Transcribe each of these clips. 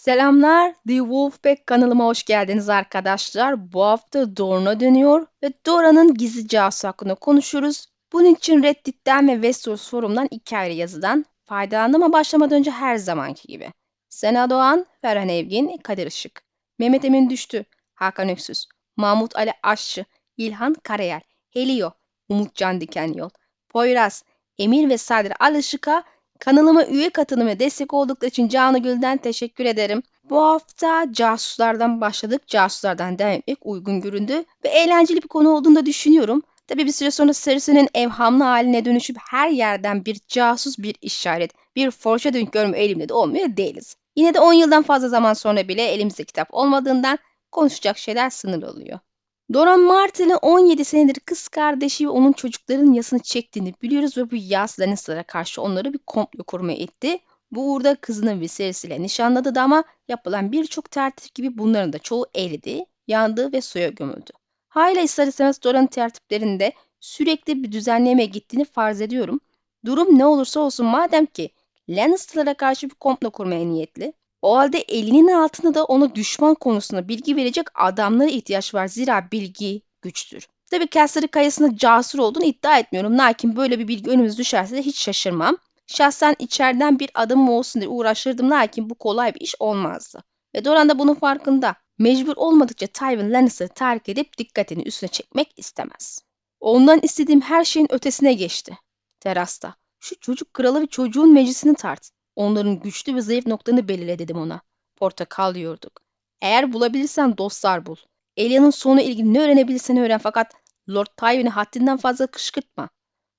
Selamlar, The Wolfpack kanalıma hoş geldiniz arkadaşlar. Bu hafta Dorna dönüyor ve Dora'nın gizli casusu hakkında konuşuyoruz. Bunun için Reddit'ten ve Westeros forumdan iki ayrı yazıdan faydalandım ama başlamadan önce her zamanki gibi. Sena Doğan, Ferhan Evgin, Kadir Işık, Mehmet Emin Düştü, Hakan Öksüz, Mahmut Ali Aşçı, İlhan Karayel, Helio, Umutcan Dikenyol, Poyraz, Emir ve Sadri Alışık'a Kanalıma üye katılım ve destek oldukları için Canı Gül'den teşekkür ederim. Bu hafta casuslardan başladık. Casuslardan devam etmek uygun göründü ve eğlenceli bir konu olduğunu da düşünüyorum. Tabii bir süre sonra serisinin evhamlı haline dönüşüp her yerden bir casus bir işaret, bir foreshadowing görme elimde de olmuyor değiliz. Yine de 10 yıldan fazla zaman sonra bile elimizde kitap olmadığından konuşacak şeyler sınırlı oluyor. Doran Martell'in 17 senedir kız kardeşi ve onun çocukların yasını çektiğini biliyoruz ve bu yas Lannister'a karşı onları bir komplo kurmaya etti. Bu uğurda kızının vesilesiyle nişanladı da ama yapılan birçok tertip gibi bunların da çoğu eridi, yandı ve suya gömüldü. Hala ister istemez Doran tertiplerinde sürekli bir düzenlemeye gittiğini farz ediyorum. Durum ne olursa olsun madem ki Lannister'lara karşı bir komplo kurmaya niyetli, o halde elinin altında da ona düşman konusunda bilgi verecek adamlara ihtiyaç var. Zira bilgi güçtür. Tabi Caster'ı kayasında casur olduğunu iddia etmiyorum. Lakin böyle bir bilgi önümüz düşerse de hiç şaşırmam. Şahsen içeriden bir adamım olsun diye uğraşırdım lakin bu kolay bir iş olmazdı. Ve Doran da bunun farkında. Mecbur olmadıkça Tywin Lannister'ı terk edip dikkatini üstüne çekmek istemez. Ondan istediğim her şeyin ötesine geçti. Terasta. Şu çocuk kralı ve çocuğun meclisini tart. Onların güçlü ve zayıf noktalarını belirle dedim ona. Portakal yiyorduk. Eğer bulabilirsen dostlar bul. Elia'nın sonu ilgili ne öğrenebilirsen öğren fakat Lord Tywin'i haddinden fazla kışkırtma.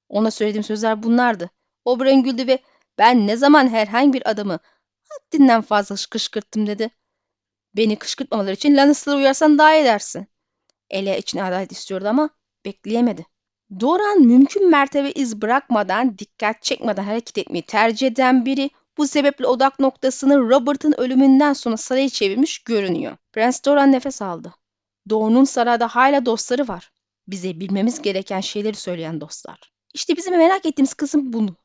Ona söylediğim sözler bunlardı. Oberyn güldü ve ben ne zaman herhangi bir adamı haddinden fazla kışkırttım dedi. Beni kışkırtmamaları için Lannister'ı uyarsan daha iyi edersin. Elia için adalet istiyordu ama bekleyemedi. Doran mümkün mertebe iz bırakmadan, dikkat çekmeden hareket etmeyi tercih eden biri bu sebeple odak noktasını Robert'ın ölümünden sonra saraya çevirmiş görünüyor. Prens Doran nefes aldı. Doğu'nun sarayda hala dostları var. Bize bilmemiz gereken şeyleri söyleyen dostlar. İşte bizim merak ettiğimiz kısım bunu.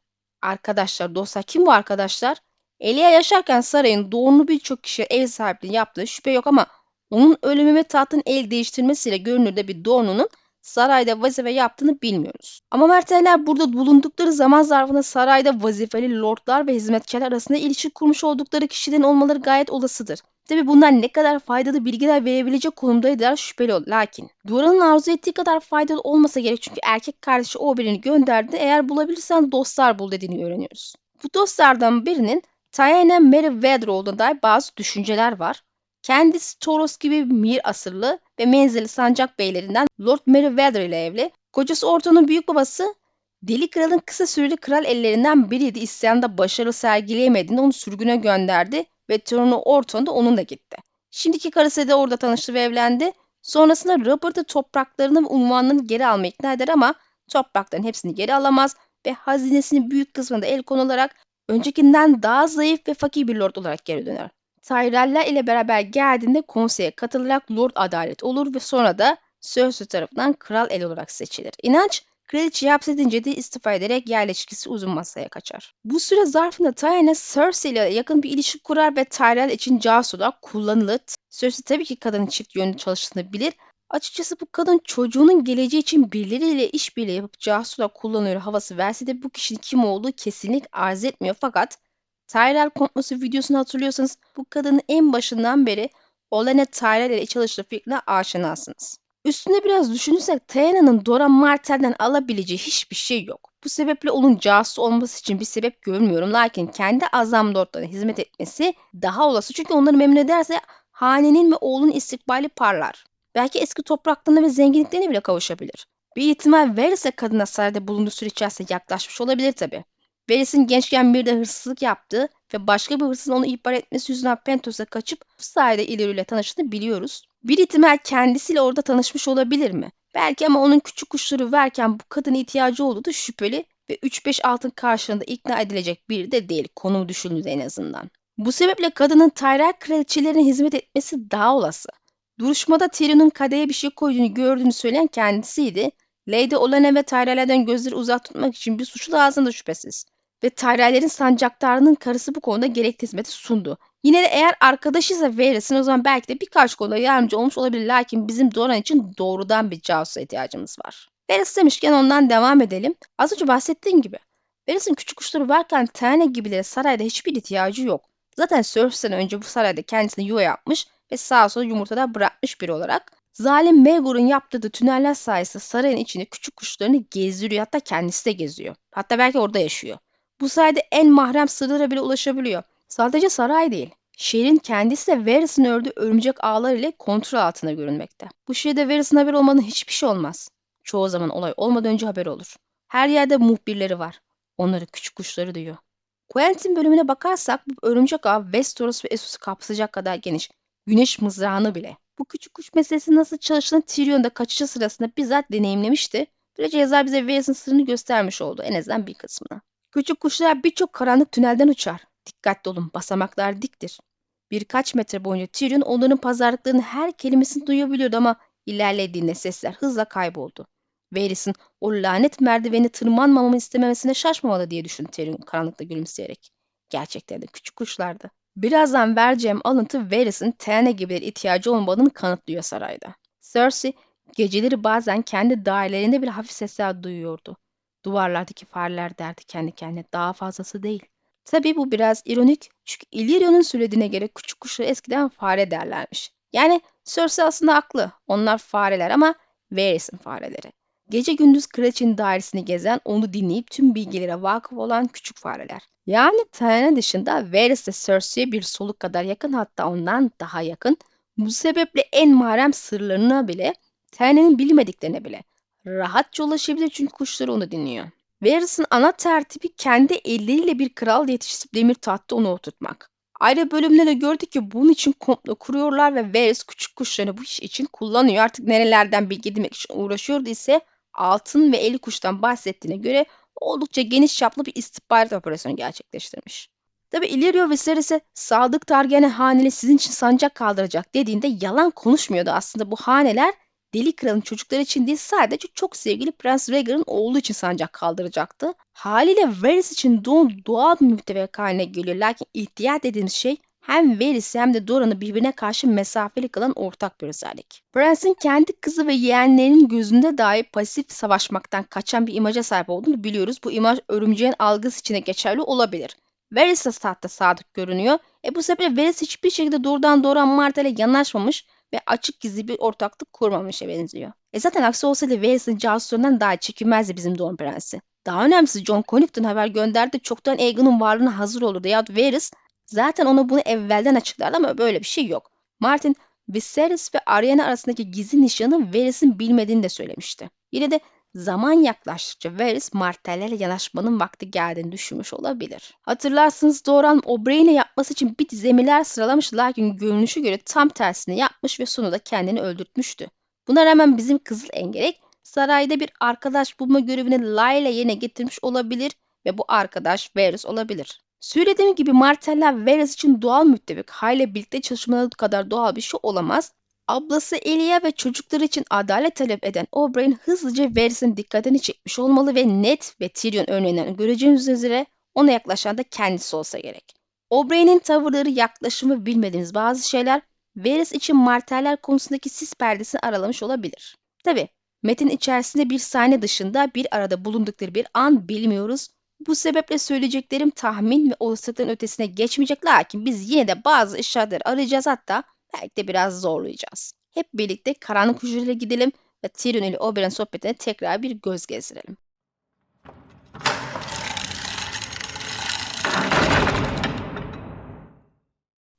Arkadaşlar, dostlar kim bu arkadaşlar? Elia yaşarken sarayın Doğu'nu birçok kişi ev sahipliği yaptığı şüphe yok ama onun ölümü ve tahtın el değiştirmesiyle görünürde bir Doğu'nun sarayda vazife yaptığını bilmiyoruz. Ama Merteller burada bulundukları zaman zarfında sarayda vazifeli lordlar ve hizmetkarlar arasında ilişki kurmuş oldukları kişilerin olmaları gayet olasıdır. Tabi bunlar ne kadar faydalı bilgiler verebilecek konumdaydılar şüpheli ol. Lakin Duran'ın arzu ettiği kadar faydalı olmasa gerek çünkü erkek kardeşi o birini gönderdi. Eğer bulabilirsen dostlar bul dediğini öğreniyoruz. Bu dostlardan birinin Tayana Meriwether olduğuna dair bazı düşünceler var. Kendisi Toros gibi Mir asırlı ve menzili sancak beylerinden Lord Meriwether ile evli. Kocası Orton'un büyük babası Deli Kral'ın kısa süreli kral ellerinden biriydi. İsyanda başarı sergileyemediğinde onu sürgüne gönderdi ve torunu Orton da onunla gitti. Şimdiki karısı da orada tanıştı ve evlendi. Sonrasında Robert'ı topraklarını ve unvanlarını geri almaya ikna eder ama toprakların hepsini geri alamaz ve hazinesinin büyük kısmını da el konularak öncekinden daha zayıf ve fakir bir lord olarak geri döner. Tyrell'ler ile beraber geldiğinde konseye katılarak Lord Adalet olur ve sonra da Cersei tarafından kral el olarak seçilir. İnanç Kraliçeyi hapsedince de istifa ederek yerleşkisi uzun masaya kaçar. Bu süre zarfında Tyrene Cersei ile yakın bir ilişki kurar ve Tyrell için casus olarak kullanılır. Cersei tabii ki kadının çift yönlü çalıştığını bilir. Açıkçası bu kadın çocuğunun geleceği için birileriyle işbirliği yapıp casus olarak kullanıyor havası verse de bu kişinin kim olduğu kesinlik arz etmiyor. Fakat Tyrell komplosu videosunu hatırlıyorsanız bu kadının en başından beri Olenna Tyrell ile çalıştığı fikrine aşinasınız. Üstüne biraz düşünürsek Tayana'nın Dora Martell'den alabileceği hiçbir şey yok. Bu sebeple onun casus olması için bir sebep görmüyorum. Lakin kendi azam lordlarına hizmet etmesi daha olası. Çünkü onları memnun ederse hanenin ve oğlun istikbali parlar. Belki eski topraklarına ve zenginliklerine bile kavuşabilir. Bir ihtimal verirse kadına sarayda bulunduğu süre içerisinde yaklaşmış olabilir tabi. Veris'in gençken bir de hırsızlık yaptığı ve başka bir hırsızın onu ihbar etmesi yüzünden Pentos'a kaçıp bu sayede ileriyle tanıştığını biliyoruz. Bir ihtimal kendisiyle orada tanışmış olabilir mi? Belki ama onun küçük kuşları verken bu kadına ihtiyacı olduğu da şüpheli ve 3-5 altın karşılığında ikna edilecek biri de değil konumu düşündüğünde en azından. Bu sebeple kadının Tyrell kraliçelerine hizmet etmesi daha olası. Duruşmada Tyrion'un kadeye bir şey koyduğunu gördüğünü söyleyen kendisiydi. Lady Olenna ve Tyrell'lerden gözleri uzak tutmak için bir suçlu lazım da şüphesiz ve Tyrell'lerin sancaktarının karısı bu konuda gerekli hizmeti sundu. Yine de eğer arkadaşıysa Varys'in o zaman belki de birkaç konuda yardımcı olmuş olabilir. Lakin bizim Doran için doğrudan bir casusa ihtiyacımız var. Varys demişken ondan devam edelim. Az önce bahsettiğim gibi Varys'in küçük kuşları varken Tane gibileri sarayda hiçbir ihtiyacı yok. Zaten Cersei'den önce bu sarayda kendisine yuva yapmış ve sağa sola yumurtalar bırakmış biri olarak zalim Maegor'un yaptığı tüneller sayesinde sarayın içinde küçük kuşlarını gezdiriyor. Hatta kendisi de geziyor. Hatta belki orada yaşıyor. Bu sayede en mahrem sırlara bile ulaşabiliyor. Sadece saray değil. Şehrin kendisi de Varys'in ördüğü örümcek ağlar ile kontrol altında görünmekte. Bu şeyde Varys'in haberi olmadan hiçbir şey olmaz. Çoğu zaman olay olmadan önce haber olur. Her yerde muhbirleri var. Onları küçük kuşları duyuyor. Quentin bölümüne bakarsak bu örümcek ağ Westeros ve Essos'u kapsayacak kadar geniş. Güneş mızrağını bile. Bu küçük kuş meselesi nasıl çalıştığını Tyrion'da kaçışı sırasında bizzat deneyimlemişti. Böylece yazar bize Varys'in sırrını göstermiş oldu en azından bir kısmını. Küçük kuşlar birçok karanlık tünelden uçar. Dikkatli olun basamaklar diktir. Birkaç metre boyunca Tyrion onların pazarlıklarının her kelimesini duyabiliyordu ama ilerlediğinde sesler hızla kayboldu. Varys'in o lanet merdiveni tırmanmamamı istememesine şaşmamalı diye düşündü Tyrion karanlıkta gülümseyerek. Gerçekten de küçük kuşlardı. Birazdan vereceğim alıntı Varys'in Tene gibileri ihtiyacı olmadığını kanıtlıyor sarayda. Cersei geceleri bazen kendi dairelerinde bir hafif sesler duyuyordu. Duvarlardaki fareler derdi kendi kendine daha fazlası değil. Tabii bu biraz ironik çünkü Illyrio'nun söylediğine göre küçük kuşlara eskiden fare derlermiş. Yani Cersei aslında haklı. Onlar fareler ama Varys'in fareleri. Gece gündüz kraliçenin dairesini gezen, onu dinleyip tüm bilgilere vakıf olan küçük fareler. Yani Tyrene dışında Varys de Cersei'ye bir soluk kadar yakın hatta ondan daha yakın. Bu sebeple en mahrem sırlarına bile, Tyrene'nin bilmediklerine bile rahatça ulaşabilir çünkü kuşları onu dinliyor. Varys'ın ana tertibi kendi elleriyle bir kral yetiştirip demir tahtta onu oturtmak. Ayrı bölümde de gördük ki bunun için komplo kuruyorlar ve Varys küçük kuşlarını bu iş için kullanıyor. Artık nerelerden bilgi edinmek için uğraşıyordu ise altın ve eli kuştan bahsettiğine göre oldukça geniş çaplı bir istihbarat operasyonu gerçekleştirmiş. Tabi Illyrio Viserys'e Sadık Targaryen haneli sizin için sancak kaldıracak dediğinde yalan konuşmuyordu aslında bu haneler Deli Kral'ın çocukları için değil sadece çok sevgili Prens Rhaegar'ın oğlu için sancak kaldıracaktı. Haliyle Varys için doğum doğal bir müttefik haline geliyor. Lakin ihtiyat dediğimiz şey hem Varys'i hem de Doran'ı birbirine karşı mesafeli kılan ortak bir özellik. Prens'in kendi kızı ve yeğenlerinin gözünde dahi pasif savaşmaktan kaçan bir imaja sahip olduğunu biliyoruz. Bu imaj örümceğin algısı içine geçerli olabilir. Varys de tahta sadık görünüyor. E bu sebeple Varys hiçbir şekilde doğrudan doğruya Martha ile yanaşmamış ve açık gizli bir ortaklık kurmamışa benziyor. E zaten aksi olsaydı Varys'in casuslığından daha çekilmezdi bizim Don Prensi. Daha önemlisi John Connington haber gönderdi çoktan Aegon'un varlığına hazır olurdu. Ya Varys zaten ona bunu evvelden açıklardı ama böyle bir şey yok. Martin Viserys ve Ariana arasındaki gizli nişanı Varys'in bilmediğini de söylemişti. Yine de zaman yaklaştıkça Varys Martell'e yanaşmanın vakti geldiğini düşünmüş olabilir. Hatırlarsınız Doran O'Brien'e yapması için bir dizi emirler sıralamış lakin görünüşü göre tam tersini yapmış ve sonunda kendini öldürtmüştü. Buna rağmen bizim Kızıl Engerek sarayda bir arkadaş bulma görevini Layla yerine getirmiş olabilir ve bu arkadaş Varys olabilir. Söylediğim gibi Martella Varys için doğal müttefik. Hayle birlikte çalışmaları kadar doğal bir şey olamaz. Ablası Elia ve çocukları için adalet talep eden Oberyn hızlıca Varys'in dikkatini çekmiş olmalı ve Ned ve Tyrion örneğinden göreceğiniz üzere ona yaklaşan da kendisi olsa gerek. Oberyn'in tavırları, yaklaşımı bilmediğimiz bazı şeyler Varys için Marteller konusundaki sis perdesini aralamış olabilir. Tabi metin içerisinde bir sahne dışında bir arada bulundukları bir an bilmiyoruz. Bu sebeple söyleyeceklerim tahmin ve olasılıkların ötesine geçmeyecek lakin biz yine de bazı işaretleri arayacağız hatta belki de biraz zorlayacağız. Hep birlikte karanlık hücrelere gidelim ve Tyrion ile Oberyn sohbetine tekrar bir göz gezdirelim.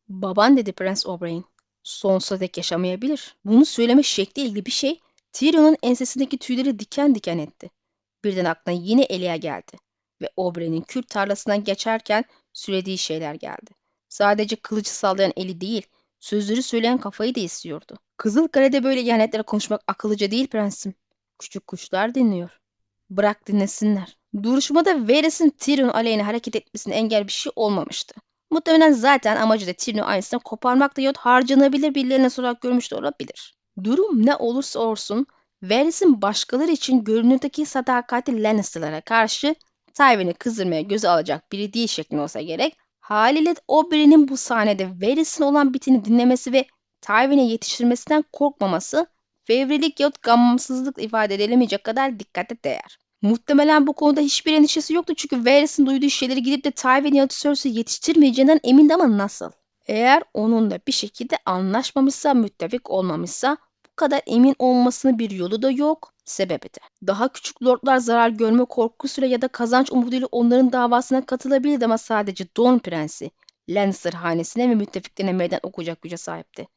Baban dedi Prens Oberyn. Sonsuza dek yaşamayabilir. Bunu söyleme şekli ilgili bir şey Tyrion'un ensesindeki tüyleri diken diken etti. Birden aklına yine Elia geldi ve Oberyn'in Kürt tarlasından geçerken söylediği şeyler geldi. Sadece kılıcı sallayan eli değil, sözleri söyleyen kafayı da istiyordu. Kızılkale'de böyle ihanetlere konuşmak akıllıca değil prensim. Küçük kuşlar dinliyor. Bırak dinlesinler. Duruşmada Varys'in Tyrion aleyhine hareket etmesine engel bir şey olmamıştı. Muhtemelen zaten amacı da Tyrion aynısını koparmak da yahut harcanabilir birilerine sorarak görmüş de olabilir. Durum ne olursa olsun Varys'in başkaları için görünürdeki sadakati Lannister'lara karşı Tywin'i kızdırmaya göze alacak biri değil şeklinde olsa gerek Haliyle Aubrey'nin bu sahnede Varys'in olan biteni dinlemesi ve Tywin'e yetiştirmesinden korkmaması fevrilik yahut gamsızlık ifade edilemeyecek kadar dikkate değer. Muhtemelen bu konuda hiçbir endişesi yoktu çünkü Varys'in duyduğu şeyleri gidip de Tywin ya da Cersei yetiştirmeyeceğinden emindi ama nasıl? Eğer onunla bir şekilde anlaşmamışsa, müttefik olmamışsa kadar emin olmasının bir yolu da yok, sebebi de. Daha küçük lordlar zarar görme korkusuyla ya da kazanç umuduyla onların davasına katılabilirdi ama sadece Don Prensi, Lannister hanesine ve müttefiklerine meydan okuyacak güce sahipti.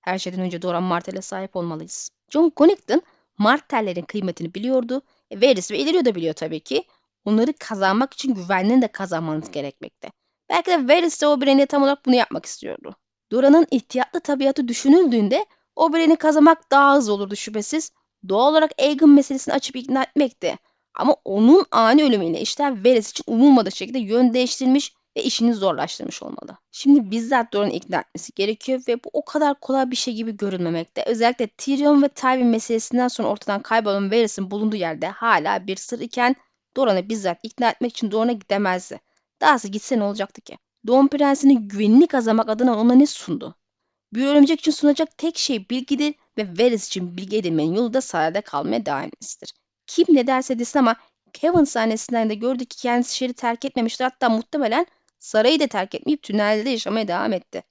Her şeyden önce Doran Martell'e sahip olmalıyız. John Connington Martell'lerin kıymetini biliyordu. E, Varys ve Illyrio da biliyor tabii ki. Onları kazanmak için güvenliğini de kazanmanız gerekmekte. Belki de Varys de Oberyn'e tam olarak bunu yapmak istiyordu. Dora'nın ihtiyatlı tabiatı düşünüldüğünde Oberyn'i kazanmak daha hızlı olurdu şüphesiz. Doğal olarak Aegon meselesini açıp ikna etmekti. Ama onun ani ölümüyle işler Varys için umulmadık şekilde yön değiştirmiş ve işini zorlaştırmış olmalı. Şimdi bizzat Dora'nın ikna etmesi gerekiyor ve bu o kadar kolay bir şey gibi görünmemekte. Özellikle Tyrion ve Tywin meselesinden sonra ortadan kaybolan Varys'in bulunduğu yerde hala bir sır iken Doran'ı bizzat ikna etmek için Doran'a gidemezdi. Dahası gitse ne olacaktı ki? Doğum Prensi'nin güvenini kazanmak adına ona ne sundu? Bir örümcek için sunacak tek şey bilgidir ve Varys için bilgi edinmenin yolu da sarayda kalmaya devam etmesidir. Kim ne derse desin ama Kevin sahnesinden de gördük ki kendisi şehri terk etmemiştir. Hatta muhtemelen sarayı da terk etmeyip tünelde yaşamaya devam etti.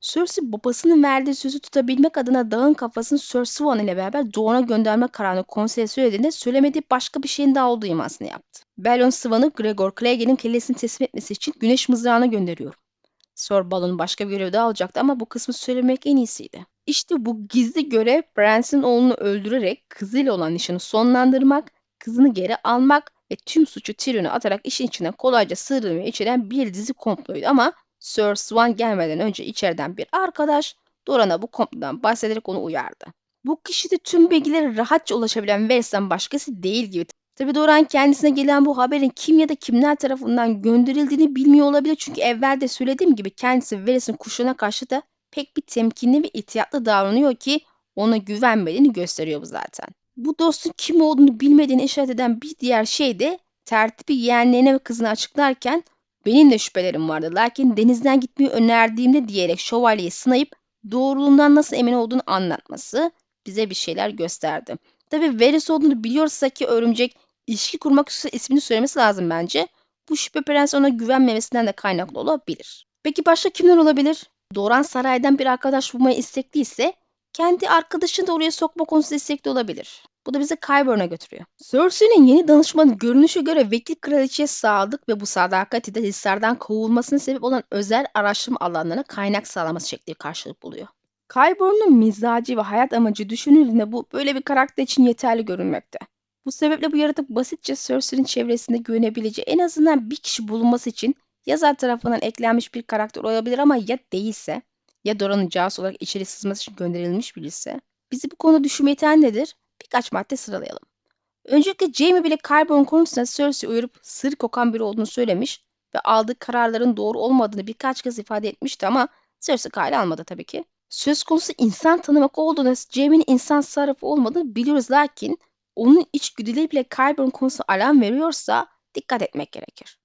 Cersei babasının verdiği sözü tutabilmek adına dağın kafasını Sir Swan ile beraber Doğan'a gönderme kararını konseye söylediğinde söylemediği başka bir şeyin daha olduğu imasını yaptı. Balon Swan'ı Gregor Clegane'in kellesini teslim etmesi için güneş mızrağına gönderiyor. Sir Balon başka bir görev daha alacaktı ama bu kısmı söylemek en iyisiydi. İşte bu gizli görev Branson oğlunu öldürerek kızıyla olan nişanı sonlandırmak, kızını geri almak ve tüm suçu Tyrion'a atarak işin içine kolayca sığdırmayı içeren bir dizi komploydu ama Sir Swan gelmeden önce içeriden bir arkadaş Doran'a bu komplodan bahsederek onu uyardı. Bu kişi de tüm bilgilere rahatça ulaşabilen Varys'ten başkası değil gibi. Tabi Doran kendisine gelen bu haberin kim ya da kimler tarafından gönderildiğini bilmiyor olabilir. Çünkü evvelde söylediğim gibi kendisi Varys'in kuşuna karşı da pek bir temkinli ve ihtiyatlı davranıyor ki ona güvenmediğini gösteriyor bu zaten. Bu dostun kim olduğunu bilmediğini işaret eden bir diğer şey de tertibi yeğenlerine ve kızına açıklarken benim de şüphelerim vardı. Lakin denizden gitmeyi önerdiğimde diyerek şövalyeyi sınayıp doğruluğundan nasıl emin olduğunu anlatması bize bir şeyler gösterdi. Tabi Varys olduğunu biliyorsa ki örümcek ilişki kurmak üzere ismini söylemesi lazım bence. Bu şüphe prens ona güvenmemesinden de kaynaklı olabilir. Peki başka kimler olabilir? Doran saraydan bir arkadaş bulmaya istekliyse kendi arkadaşını da oraya sokma konusunda istekli olabilir. Bu da bizi Qyburn'a götürüyor. Cersei'nin yeni danışmanı görünüşe göre vekil kraliçeye sadık ve bu sadakati de hislerden kovulmasına sebep olan özel araştırma alanlarına kaynak sağlaması şekli karşılık buluyor. Qyburn'un mizacı ve hayat amacı düşünüldüğünde bu böyle bir karakter için yeterli görünmekte. Bu sebeple bu yaratık basitçe Cersei'nin çevresinde güvenebileceği en azından bir kişi bulunması için yazar tarafından eklenmiş bir karakter olabilir ama ya değilse ya Doran'ın casus olarak içeri sızması için gönderilmiş birisi. Bizi bu konu düşünmeye iten nedir? Birkaç madde sıralayalım. Öncelikle Jaime bile Qyburn konusunda Cersei uyarıp sır kokan biri olduğunu söylemiş ve aldığı kararların doğru olmadığını birkaç kez ifade etmişti ama Cersei kale almadı tabii ki. Söz konusu insan tanımak olduğunda Jaime'nin insan sarrafı olmadığını biliyoruz lakin onun içgüdüleri bile Qyburn konusu alarm veriyorsa dikkat etmek gerekir.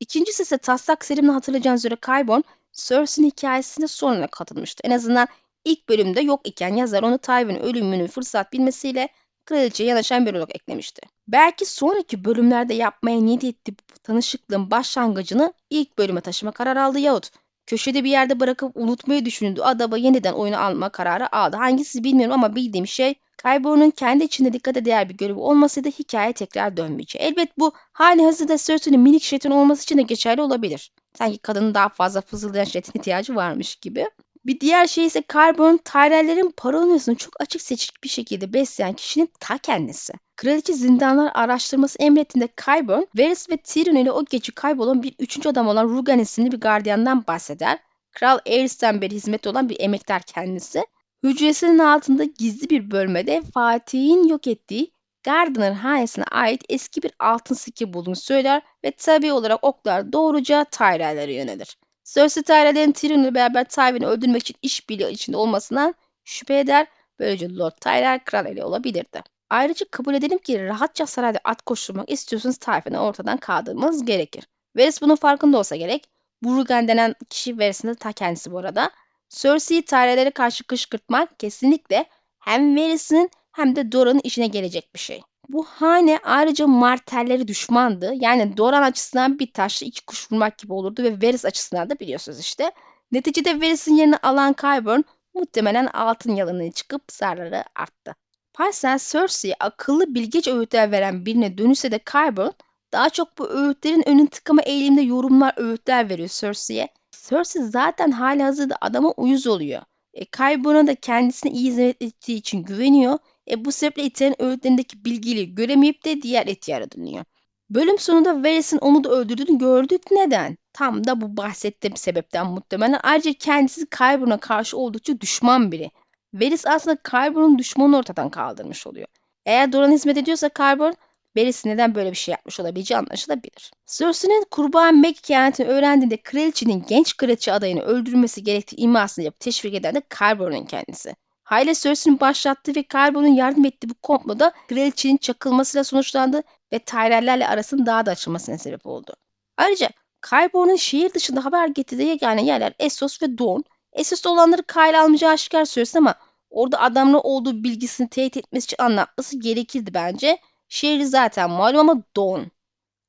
İkincisi ise taslak serimle hatırlayacağınız üzere Qyburn Cersei'nin hikayesine sonuna katılmıştı. En azından ilk bölümde yok iken yazar onu Tywin ölümünü fırsat bilmesiyle kraliçeye yanaşan bir olarak eklemişti. Belki sonraki bölümlerde yapmaya niyet ettiği bu tanışıklığın başlangıcını ilk bölüme taşıma kararı aldı yahut köşede bir yerde bırakıp unutmayı düşündüğü adaba yeniden oyunu alma kararı aldı. Hangisi bilmiyorum ama bildiğim şey Kaybor'un kendi içinde dikkate değer bir görevi olmasaydı hikaye tekrar dönmeyecek. Elbet bu hali hazırda Cersei'nin minik jeton olması için de geçerli olabilir. Sanki kadının daha fazla fızıldayan jeton ihtiyacı varmış gibi. Bir diğer şey ise Carbon, Tyrell'lerin paranoyasını çok açık seçik bir şekilde besleyen kişinin ta kendisi. Kraliçe zindanlar araştırması emrettiğinde Qyburn, Varys ve Tyrion ile o gece kaybolan bir üçüncü adam olan Rugan isimli bir gardiyandan bahseder. Kral Aerys'ten beri hizmet olan bir emektar kendisi. Hücresinin altında gizli bir bölmede Fatih'in yok ettiği Gardner hanesine ait eski bir altın sikke bulduğunu söyler ve tabi olarak oklar doğruca Tyrell'lere yönelir. Cersei Tyrell'in Tyrion ile beraber Tywin'i öldürmek için işbirliği içinde olmasından şüphe eder. Böylece Lord Tyrell kral eli olabilirdi. Ayrıca kabul edelim ki rahatça sarayda at koşturmak istiyorsanız Tywin'i ortadan kaldırmanız gerekir. Varys bunun farkında olsa gerek. Burgan denen kişi verisinde ta kendisi bu arada. Cersei'yi tarelere karşı kışkırtmak kesinlikle hem Varys'in hem de Dora'nın işine gelecek bir şey. Bu hane ayrıca Martelleri düşmandı. Yani Doran açısından bir taşla iki kuş vurmak gibi olurdu ve Varys açısından da biliyorsunuz işte. Neticede Varys'in yerini alan Qyburn muhtemelen altın yalanını çıkıp zarları arttı. Parsel Cersei'ye akıllı bilgeç öğütler veren birine dönüşse de Qyburn daha çok bu öğütlerin önün tıkama eğilimde yorumlar, öğütler veriyor Cersei'ye. Cersei zaten hali hazırda adama uyuz oluyor. E, Qyburn'a da kendisine iyi hizmet ettiği için güveniyor. E, bu sebeple iterin öğütlerindeki bilgiliği göremeyip de diğer Etiyar'a dönüyor. Bölüm sonunda Varys'in onu da öldürdüğünü gördük. Neden? Tam da bu bahsettiğim sebepten muhtemelen. Ayrıca kendisi Qyburn'a karşı oldukça düşman biri. Varys aslında Qyburn'un düşmanını ortadan kaldırmış oluyor. Eğer Doran hizmet ediyorsa Qyburn, Varys neden böyle bir şey yapmış olabileceği anlaşılabilir. Cersei'nin kurban Meg hikayetini öğrendiğinde kraliçenin genç kraliçe adayını öldürülmesi gerektiği imasını yapıp teşvik eden de Qyburn'un kendisi. Hayle Cersei'nin başlattığı ve Qyburn'un yardım ettiği bu komploda kraliçenin çakılmasıyla sonuçlandı ve Tyrell'lerle arasının daha da açılmasına sebep oldu. Ayrıca Qyburn'un şehir dışında haber getirdiği yegane yerler Essos ve Dorne. Essos'ta olanları Kyle almayacağı aşikar Cersei ama orada adamlı olduğu bilgisini teyit etmesi için anlatması gerekirdi bence. Şehri zaten malum ama Dorne.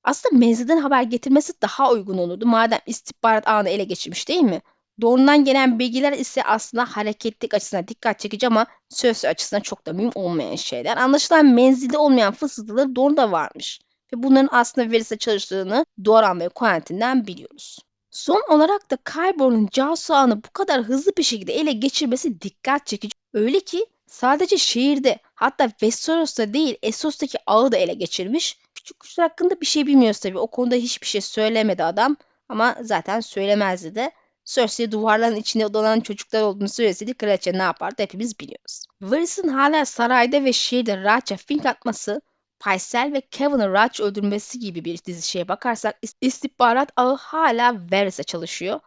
Aslında menzilden haber getirmesi daha uygun olurdu madem istihbarat ağını ele geçirmiş değil mi? Dorne'dan gelen bilgiler ise aslında hareketlik açısından dikkat çekici ama söz açısından çok da mühim olmayan şeyler. Anlaşılan menzilde olmayan fısıltıları Dorne'da varmış. Ve bunların aslında verise çalıştığını Doran ve Quentin'den biliyoruz. Son olarak da Qyburn'un casus ağını bu kadar hızlı bir şekilde ele geçirmesi dikkat çekici. Öyle ki sadece şehirde hatta Westeros'ta değil Essos'taki ağı da ele geçirmiş. Küçük kuşlar hakkında bir şey bilmiyoruz tabii. O konuda hiçbir şey söylemedi adam. Ama zaten söylemezdi de. Cersei duvarların içinde dolanan çocuklar olduğunu söyleseydi kraliçe ne yapardı hepimiz biliyoruz. Varys'in hala sarayda ve şehirde rahatça fink atması, Paysel ve Kevin'ın Raj öldürmesi gibi bir dizi bakarsak istihbarat ağı hala Varys'e çalışıyor.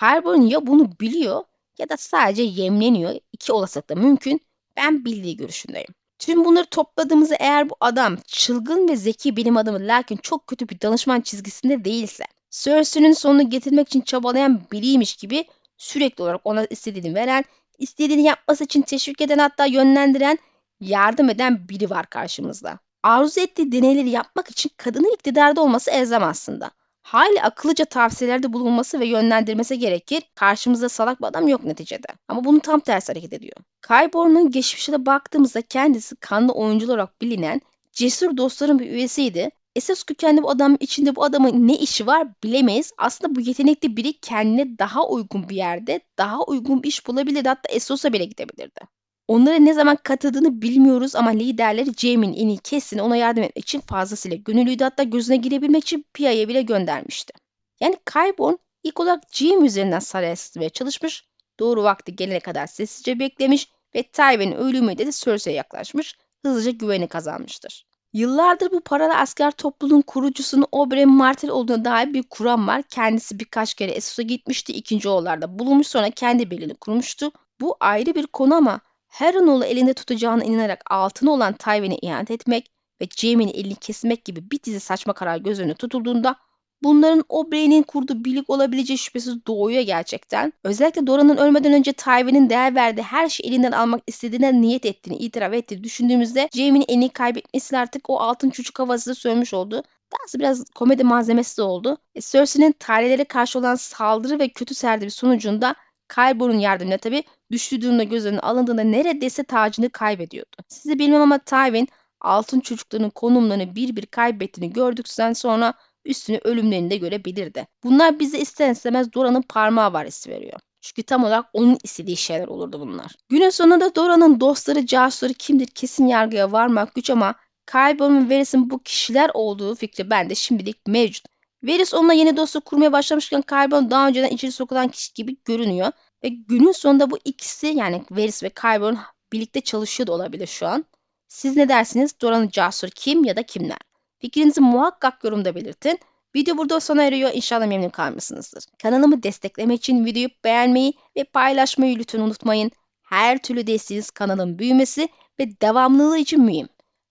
Carbon ya bunu biliyor ya da sadece yemleniyor. İki olasılık da mümkün. Ben bildiği görüşündeyim. Tüm bunları topladığımızda eğer bu adam çılgın ve zeki bilim adamı lakin çok kötü bir danışman çizgisinde değilse, Cersei'nin sonunu getirmek için çabalayan biriymiş gibi sürekli olarak ona istediğini veren, istediğini yapması için teşvik eden hatta yönlendiren, yardım eden biri var karşımızda. Arzu ettiği deneyleri yapmak için kadının iktidarda olması elzem aslında. Hali akıllıca tavsiyelerde bulunması ve yönlendirmesi gerekir. Karşımızda salak bir adam yok neticede. Ama bunun tam tersi hareket ediyor. Kyborn'un geçmişine baktığımızda kendisi kanlı oyuncu olarak bilinen cesur dostların bir üyesiydi. Esas kökenli bu adamın içinde bu adamın ne işi var bilemeyiz. Aslında bu yetenekli biri kendine daha uygun bir yerde daha uygun bir iş bulabilirdi. Hatta Essos'a bile gidebilirdi. Onlara ne zaman katıldığını bilmiyoruz ama liderleri Jamie'nin en iyi kesin ona yardım etmek için fazlasıyla gönüllüydü. Hatta gözüne girebilmek için Pia'ya bile göndermişti. Yani Kyborn ilk olarak Jamie üzerinden saraya sızmaya çalışmış. Doğru vakti gelene kadar sessizce beklemiş ve Tywin'in ölümüyle de Cersei'ye yaklaşmış. Hızlıca güveni kazanmıştır. Yıllardır bu paralı asker topluluğun kurucusunun Oberyn Martell olduğuna dair bir kuram var. Kendisi birkaç kere Essos'a gitmişti. ikinci oğullarda bulunmuş sonra kendi birliğini kurmuştu. Bu ayrı bir konu ama Harrenhal'ı elinde tutacağına inanarak altına olan Tywin'e ihanet etmek ve Jaime'nin elini kesmek gibi bir dizi saçma karar göz önüne tutulduğunda bunların Oberyn'in kurduğu birlik olabileceği şüphesiz doğuyor gerçekten. Özellikle Dora'nın ölmeden önce Tywin'in değer verdiği her şeyi elinden almak istediğine niyet ettiğini itiraf ettiğini düşündüğümüzde Jaime'nin elini kaybetmesiyle artık o altın çocuk havası sönmüş oldu. Daha biraz komedi malzemesi de oldu. E, Cersei'nin tarihlere karşı olan saldırı ve kötü serdivi sonucunda Kaybon'un yardımıyla tabi düştüğü durumda göz önüne alındığında neredeyse tacını kaybediyordu. Sizi bilmem ama Tywin altın çocuklarının konumlarını bir bir kaybettiğini gördükten sonra üstünü ölümlerini de görebilirdi. Bunlar bize ister istemez Dora'nın parmağı var hissi veriyor. Çünkü tam olarak onun istediği şeyler olurdu bunlar. Günün sonunda Dora'nın dostları, casusları kimdir kesin yargıya varmak güç ama Kaybon ve Varys'in bu kişiler olduğu fikri bende şimdilik mevcut. Varys onunla yeni dostluk kurmaya başlamışken Kaybon daha önceden içeri sokulan kişi gibi görünüyor. Ve günün sonunda bu ikisi yani Varys ve Kaybon birlikte çalışıyor da olabilir şu an. Siz ne dersiniz? Doran'ın cesur kim ya da kimler? Fikrinizi muhakkak yorumda belirtin. Video burada sona eriyor. İnşallah memnun kalmışsınızdır. Kanalımı desteklemek için videoyu beğenmeyi ve paylaşmayı lütfen unutmayın. Her türlü desteğiniz kanalın büyümesi ve devamlılığı için mühim.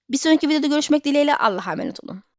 Bir sonraki videoda görüşmek dileğiyle Allah'a emanet olun.